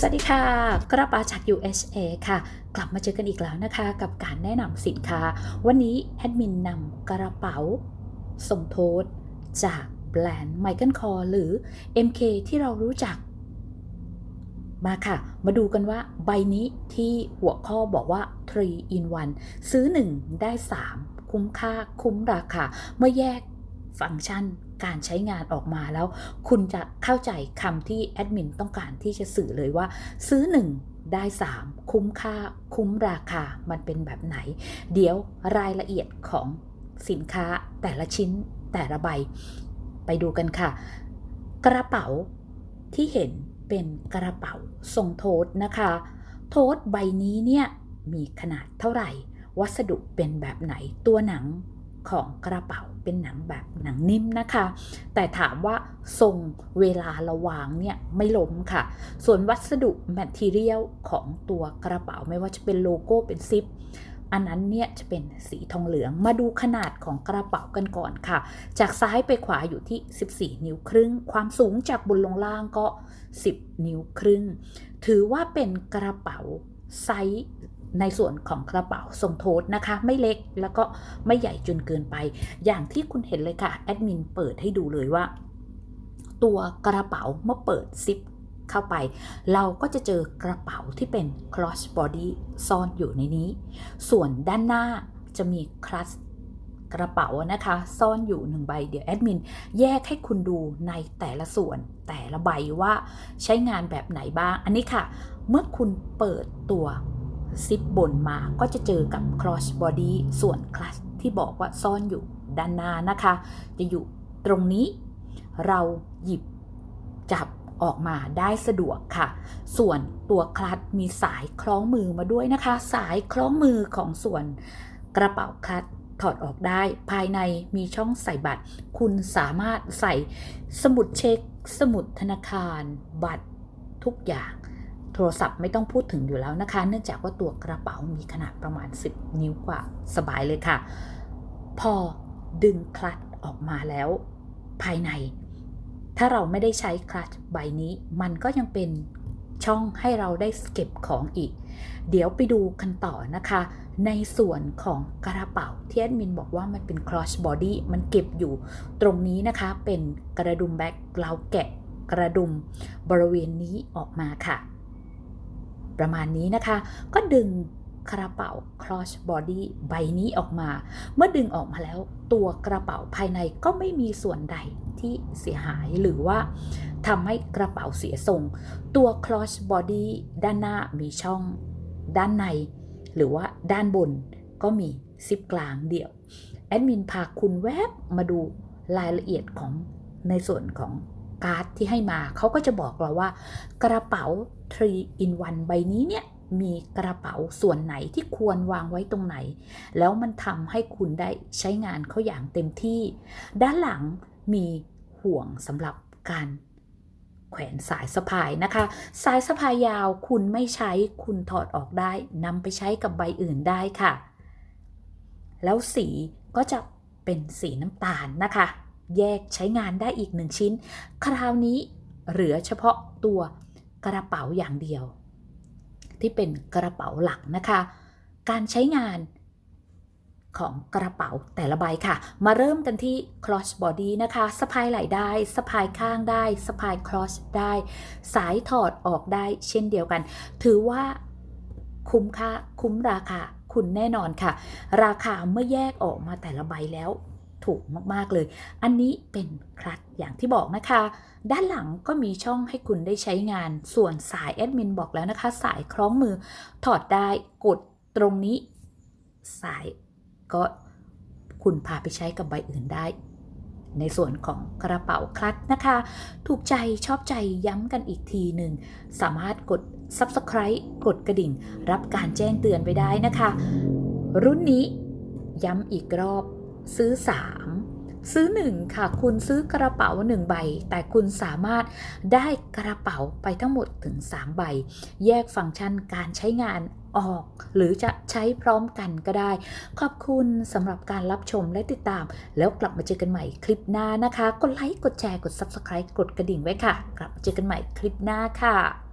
สวัสดีค่ะ กระป๋าจาก USA ค่ะ กลับมาเจอกันอีกแล้วนะคะ กับการแนะนำสินค้า วันนี้แอดมินนำกระเป๋าสมโทษจากแบรนด์ Michael Kors หรือ MK ที่เรารู้จัก มาค่ะ มาดูกันว่าใบนี้ที่หัวข้อบอกว่า 3 in 1 ซื้อ 1 ได้ 3 คุ้มค่าคุ้มราคาเมื่อแยกฟังก์ชัน การใช้งานออกมาแล้ว คุณจะเข้าใจคำที่แอดมินต้องการที่จะสื่อเลยว่า ซื้อ 1 ได้ 3 คุ้มค่า คุ้มราคามันเป็นแบบไหน เดี๋ยวรายละเอียดของสินค้าแต่ละชิ้นแต่ละใบ ไปดูกันค่ะ กระเป๋าที่เห็นเป็นกระเป๋าทรงโทษนะคะ โทษใบนี้เนี่ยมีขนาดเท่าไหร่ วัสดุเป็นแบบไหนตัวหนัง ของกระเป๋าเป็นหนังแบบหนังนิ่มนะคะ แต่ถามว่าทรงเวลาระวางเนี่ยไม่ล้มค่ะ ส่วนวัสดุแมทเทียลของตัวกระเป๋าไม่ว่าจะเป็นโลโก้เป็นซิปอันนั้นเนี่ยจะเป็นสีทองเหลือง มาดูขนาดของกระเป๋ากันก่อนค่ะ จากซ้ายไปขวาอยู่ที่ 14 นิ้วครึ่ง ความสูงจากบนลงล่างก็ 10 นิ้วครึ่ง ถือว่าเป็นกระเป๋าไซส์ ในส่วนของกระเป๋าทรงโทษนะคะ ไม่เล็กแล้วก็ไม่ใหญ่จนเกินไป อย่างที่คุณเห็นเลยค่ะ แอดมินเปิดให้ดูเลยว่า ตัวกระเป๋าเมื่อเปิดซิปเข้าไป เราก็จะเจอกระเป๋าที่เป็น cross body ซ่อนอยู่ในนี้ ส่วนด้านหน้าจะมีคลัสกระเป๋านะคะซ่อนอยู่หนึ่งใบเดี๋ยวแอดมินแยกให้คุณดูในแต่ละส่วนแต่ละใบว่าใช้งานแบบไหนบ้าง อันนี้ค่ะ เมื่อคุณเปิดตัว ซิปบนมาก็จะเจอกับ cross body ส่วนคลัสที่บอกว่าซ่อนอยู่ด้านหน้านะคะ จะอยู่ตรงนี้เราหยิบจับออกมาได้สะดวกค่ะ ส่วนตัวคลัตมีสายคล้องมือมาด้วยนะคะ สายคล้องมือของส่วนกระเป๋าคลัตถอดออกได้ ภายในมีช่องใส่บัตร คุณสามารถใส่สมุดเช็ค สมุดธนาคาร บัตรทุกอย่าง โทรศัพท์ไม่ต้องพูดถึงอยู่แล้วนะคะ เนื่องจากว่าตัวกระเป๋ามีขนาดประมาณ 10 นิ้วกว่าสบายเลยค่ะ พอดึงคลัตช์ออกมาแล้ว ภายใน ถ้าเราไม่ได้ใช้คลัตช์ใบนี้ มันก็ยังเป็นช่องให้เราได้เก็บของอีก เดี๋ยวไปดูกันต่อนะคะ ในส่วนของกระเป๋าที่แอดมินบอกว่ามันเป็น cross body มันเก็บอยู่ ตรงนี้นะคะเป็นกระดุมแบ็คเราแกะกระดุมบริเวณนี้ออกมาค่ะ ประมาณนี้นะคะ ก็ดึงกระเป๋า cross body ใบนี้ออกมา เมื่อดึงออกมาแล้วตัวกระเป๋าภายในก็ไม่มีส่วนใดที่เสียหายหรือว่าทำให้กระเป๋าเสียทรง ตัว cross body ด้านหน้ามีช่องด้านใน หรือว่าด้านบนก็มีซิปกลางเดี่ยว แอดมินพาคุณแวบมาดูรายละเอียดของในส่วนของ การ์ดที่ให้มาเขาก็จะบอกเราว่า กระเป๋า 3 in 1 ใบนี้เนี่ยมีกระเป๋าส่วนไหนที่ควรวางไว้ตรงไหน แล้วมันทำให้คุณได้ใช้งานเขาอย่างเต็มที่ ด้านหลังมีห่วงสำหรับการแขวนสายสะพายนะคะ สายสะพายยาวคุณไม่ใช้คุณถอดออกได้นำไปใช้กับใบอื่นได้ค่ะ แล้วสีก็จะเป็นสีน้ำตาลนะคะ แยกใช้งานได้อีกหนึ่งชิ้น คราวนี้เหลือเฉพาะตัวกระเป๋าอย่างเดียว ที่เป็นกระเป๋าหลักนะคะ การใช้งานของกระเป๋าแต่ละใบค่ะ มาเริ่มกันที่ cross body นะคะสะพายไหล่ได้สะพายข้างได้สะพาย cross ได้ สายถอดออกได้เช่นเดียวกัน ถือว่าคุ้มค่าคุ้มราคาคุณแน่นอนค่ะ ราคาเมื่อแยกออกมาแต่ละใบแล้ว ถูกมากๆเลย อันนี้เป็นคลัตช์อย่างที่บอกนะคะ ด้านหลังก็มีช่องให้คุณได้ใช้งาน ส่วนสายแอดมินบอกแล้วนะคะ สายคล้องมือถอดได้กดตรงนี้ สายก็คุณพาไปใช้กับใบอื่นได้ในส่วนของกระเป๋าคลัตช์นะคะ ถูกใจชอบใจย้ำกันอีกทีหนึ่ง สามารถกด subscribe กดกระดิ่ง รับการแจ้งเตือนไปได้นะคะ รุ่นนี้ย้ำอีกรอบ ซื้อ 3 ซื้อ 1 ค่ะ คุณซื้อกระเป๋า 1 ใบ แต่คุณสามารถได้กระเป๋าไปทั้งหมดถึง 3 ใบ แยกฟังก์ชันการใช้งานออก หรือจะใช้พร้อมกันก็ได้ ขอบคุณสำหรับการรับชมและติดตาม แล้วกลับมาเจอกันใหม่คลิปหน้านะคะ กดไลค์ กดแชร์ กด Subscribe กดกระดิ่งไว้ค่ะ กลับมาเจอกันใหม่คลิปหน้าค่ะ